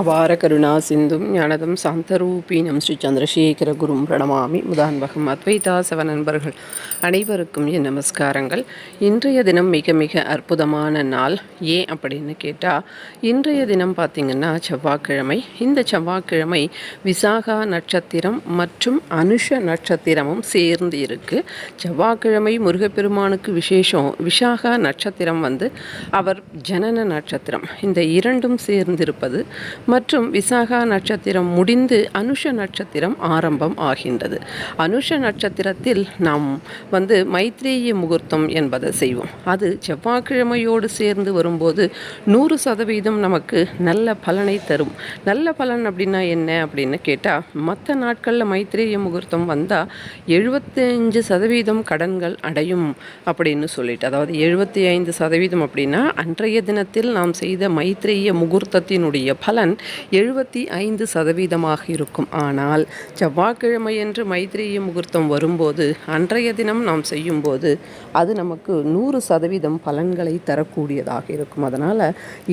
அபார கருணா சிந்தும் ஞானதம் சாந்தரூபீனம் ஸ்ரீ சந்திரசேகர குரும் பிரணமாமி. முதான்பகம் அத்வைதா சவ நண்பர்கள் அனைவருக்கும் என் நமஸ்காரங்கள். இன்றைய தினம் மிக மிக அற்புதமான நாள். ஏன் அப்படின்னு கேட்டால் இன்றைய தினம் பார்த்திங்கன்னா செவ்வாய்க்கிழமை. இந்த செவ்வாய்க்கிழமை விசாகா நட்சத்திரம் மற்றும் அனுஷ நட்சத்திரமும் சேர்ந்து இருக்குது செவ்வாய்க்கிழமை முருகப்பெருமானுக்கு விசேஷம். விசாகா நட்சத்திரம் வந்து அவர் ஜனன நட்சத்திரம். இந்த இரண்டும் சேர்ந்திருப்பது மற்றும் விசாகா நட்சத்திரம் முடிந்து அனுஷ நட்சத்திரம் ஆரம்பம் ஆகின்றது. அனுஷ நட்சத்திரத்தில் நாம் வந்து மைத்ரேய முகூர்த்தம் என்பதை செய்வோம். அது செவ்வாய்க்கிழமையோடு சேர்ந்து வரும்போது நூறு சதவீதம் நமக்கு நல்ல பலனை தரும். நல்ல பலன் அப்படின்னா என்ன அப்படின்னு கேட்டால் மற்ற நாட்களில் மைத்ரேய முகூர்த்தம் வந்தால் எழுபத்தஞ்சு சதவீதம் கடன்கள் அடையும் அப்படின்னு சொல்லிட்டு அதாவது எழுபத்தி ஐந்து சதவீதம் அப்படின்னா அன்றைய தினத்தில் நாம் செய்த மைத்ரேய முகூர்த்தத்தினுடைய பலன் எழுபத்தி ஐந்து சதவீதமாக இருக்கும். ஆனால் செவ்வாய்க்கிழமை என்று மைத்திரிய முகூர்த்தம் வரும்போது அன்றைய தினம் நாம் செய்யும்போது அது நமக்கு நூறு சதவீதம் பலன்களை தரக்கூடியதாக இருக்கும். அதனால்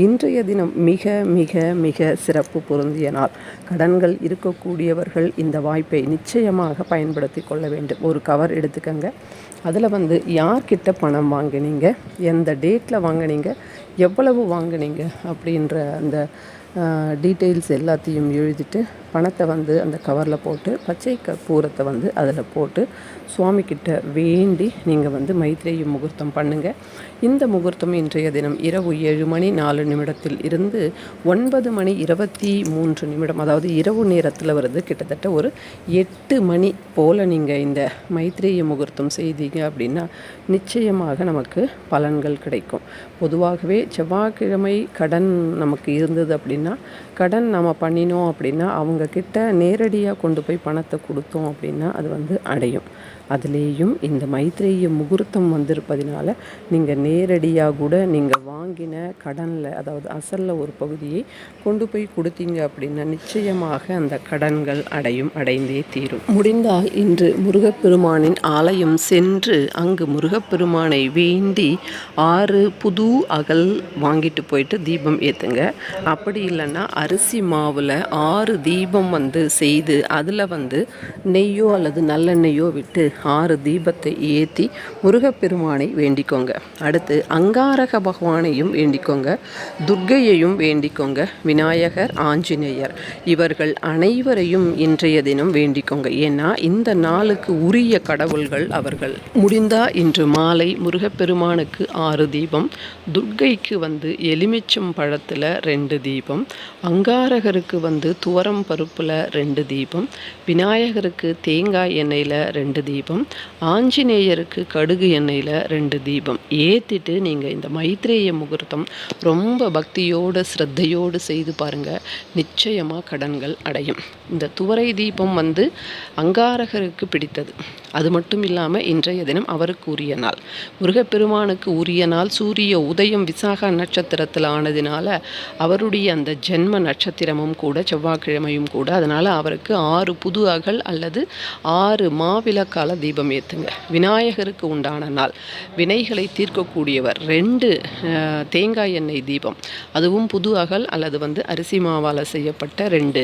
இன்றைய தினம் மிக மிக மிக சிறப்பு பொருந்திய நாள். கடன்கள் இருக்கக்கூடியவர்கள் இந்த வாய்ப்பை நிச்சயமாக பயன்படுத்தி கொள்ள வேண்டும். ஒரு கவர் எடுத்துக்கங்க. அதில் வந்து யார்கிட்ட பணம் வாங்கினீங்க? எந்த டேட்டில் வாங்கினீங்க? எவ்வளவு வாங்கினீங்க? அப்படின்ற அந்த டீட்டெயில்ஸ் எல்லாத்தையும் எழுதிட்டு பணத்தை வந்து அந்த கவரில் போட்டு பச்சை கற்பூரத்தை வந்து அதில் போட்டு சுவாமிக்கிட்ட வேண்டி நீங்கள் வந்து மைத்ரேய முகூர்த்தம் பண்ணுங்கள் இந்த முகூர்த்தம் இன்றைய தினம் இரவு ஏழு மணி நாலு நிமிடத்தில் இருந்து ஒன்பது மணி இருபத்தி மூன்று நிமிடம் அதாவது இரவு நேரத்தில் வருது கிட்டத்தட்ட ஒரு எட்டு மணி போல் நீங்கள் இந்த மைத்ரேய முகூர்த்தம் செய்தீங்க அப்படின்னா நிச்சயமாக நமக்கு பலன்கள் கிடைக்கும். பொதுவாகவே செவ்வாய்க்கிழமை கடன் நமக்கு இருந்தது அப்படின்னா கடன் நம்ம பண்ணினோம் அப்படின்னா அவங்க அவங்கக்கிட்ட நேரடியாக கொண்டு போய் பணத்தை கொடுத்தோம் அப்படின்னா அது வந்து அடையும். அதுலேயும் இந்த மைத்ரேய முகூர்த்தம் வந்திருப்பதினால நீங்கள் நேரடியாக கூட நீங்கள் வாங்கின கடனில் அதாவது அசலில் ஒரு பகுதியை கொண்டு போய் கொடுத்தீங்க அப்படின்னா நிச்சயமாக அந்த கடன்கள் அடையும் அடைந்தே தீரும். முடிந்தால் இன்று முருகப்பெருமானின் ஆலயம் சென்று அங்கு முருகப்பெருமானை வேண்டி ஆறு புது அகல் வாங்கிட்டு போயிட்டு தீபம் ஏற்றுங்க அப்படி இல்லைன்னா அரிசி மாவில் ஆறு தீபம் வந்து செய்து அதில் வந்து நெய்யோ அல்லது நல்லெண்ணெய்யோ விட்டு ஆறு தீபத்தை ஏற்றி முருகப்பெருமானை வேண்டிக்கோங்க. அடுத்து அங்காரக பகவானையும் வேண்டிக்கோங்க. துர்க்கையையும் வேண்டிக்கோங்க. விநாயகர் ஆஞ்சநேயர். இவர்கள் அனைவரையும் இன்றைய தினம் வேண்டிக்கோங்க. ஏன்னா இந்த நாளுக்கு உரிய கடவுள்கள் அவர்கள். முடிந்தா இன்று மாலை முருகப்பெருமானுக்கு ஆறு தீபம் துர்க்கைக்கு வந்து எலுமிச்சம் பழத்தில் ரெண்டு தீபம் அங்காரகருக்கு வந்து துவரம் பருப்பில் ரெண்டு தீபம் விநாயகருக்கு தேங்காய் எண்ணெயில் ரெண்டு தீபம் தீபம் ஆஞ்சநேயருக்கு கடுகு எண்ணெயில் ரெண்டு தீபம். ஏற்றிட்டு நீங்கள் இந்த மைத்ரேய முகூர்த்தம் ரொம்ப பக்தியோடு ஸ்ரத்தையோடு செய்து பாருங்கள் நிச்சயமாக கடன்கள் அடையும். இந்த துவரை தீபம் வந்து அங்காரகருக்கு பிடித்தது. அது மட்டும் இல்லாமல் இன்றைய தினம் அவருக்கு உரிய நாள். முருகப்பெருமானுக்கு உரிய நாள். சூரிய உதயம் விசாக நட்சத்திரத்தில் ஆனதினால அவருடைய அந்த ஜென்ம நட்சத்திரமும் கூட செவ்வாய்க்கிழமையும் கூட அதனால் அவருக்கு ஆறு புது அகல் அல்லது ஆறு மாவிளக்கால தீபம் ஏற்றுங்க விநாயகருக்கு உண்டான நாள். வினைகளை தீர்க்கக்கூடியவர். ரெண்டு தேங்காய் எண்ணெய் தீபம். அதுவும் புது அகல் அல்லது வந்து அரிசி மாவால் செய்யப்பட்ட ரெண்டு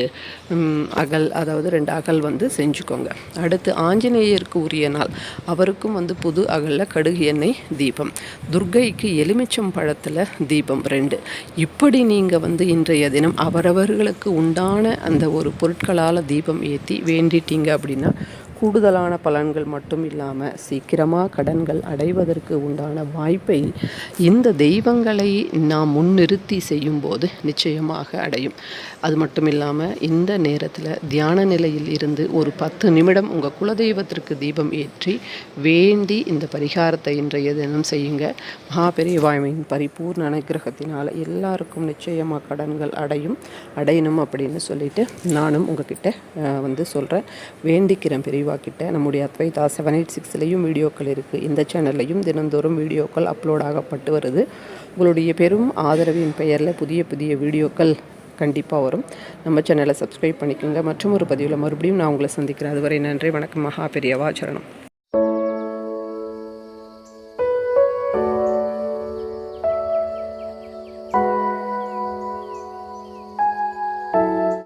அகல் அதாவது ரெண்டு அகல் வந்து செஞ்சுக்கோங்க. அடுத்து ஆஞ்சநேயருக்கு உரிய நாள். அவருக்கும் வந்து புது அகலில் கடுகு எண்ணெய் தீபம். துர்கைக்கு எலுமிச்சம் பழத்தில் தீபம் ரெண்டு. இப்படி நீங்கள் வந்து இன்றைய தினம் அவரவர்களுக்கு உண்டான அந்த ஒரு பொருட்களால் தீபம் ஏற்றி வேண்டிட்டீங்க அப்படின்னா கூடுதலான பலன்கள் மட்டும் இல்லாமல் சீக்கிரமாக கடன்கள் அடைவதற்கு உண்டான வாய்ப்பை இந்த தெய்வங்களை நாம் முன்னிறுத்தி செய்யும்போது நிச்சயமாக அடையும். அது மட்டும் இல்லாமல் இந்த நேரத்தில் தியான நிலையில் இருந்து ஒரு பத்து நிமிடம் உங்கள் குலதெய்வத்திற்கு தீபம் ஏற்றி வேண்டி இந்த பரிகாரத்தை இன்றைய தினம் செய்யுங்க. மகாபெரியவாய்மையின் பரிபூர்ண அனுகிரகத்தினால் எல்லாருக்கும் நிச்சயமாக கடன்கள் அடையும். அடையணும் அப்படின்னு சொல்லிட்டு நானும் உங்ககிட்ட வந்து சொல்கிறேன் வேண்டிக்கிறேன் பெரிய கிட்ட நம்முடைய அத்வைதா செவன் எயிட் சிக்ஸ்லேயும் வீடியோக்கள் இருக்குது இந்த சேனல்லையும் தினந்தோறும் வீடியோக்கள் அப்லோட் ஆகப்பட்டு வருது. உங்களுடைய பெரும் ஆதரவின் பெயரில் புதிய புதிய வீடியோக்கள் கண்டிப்பாக வரும். நம்ம சேனலை சப்ஸ்கிரைப் பண்ணிக்கோங்க. மற்றும் ஒரு பதிவில் மறுபடியும் நான் உங்களை சந்திக்கிறேன். அதுவரை நன்றி வணக்கம் மகா பெரியவா சரணம்.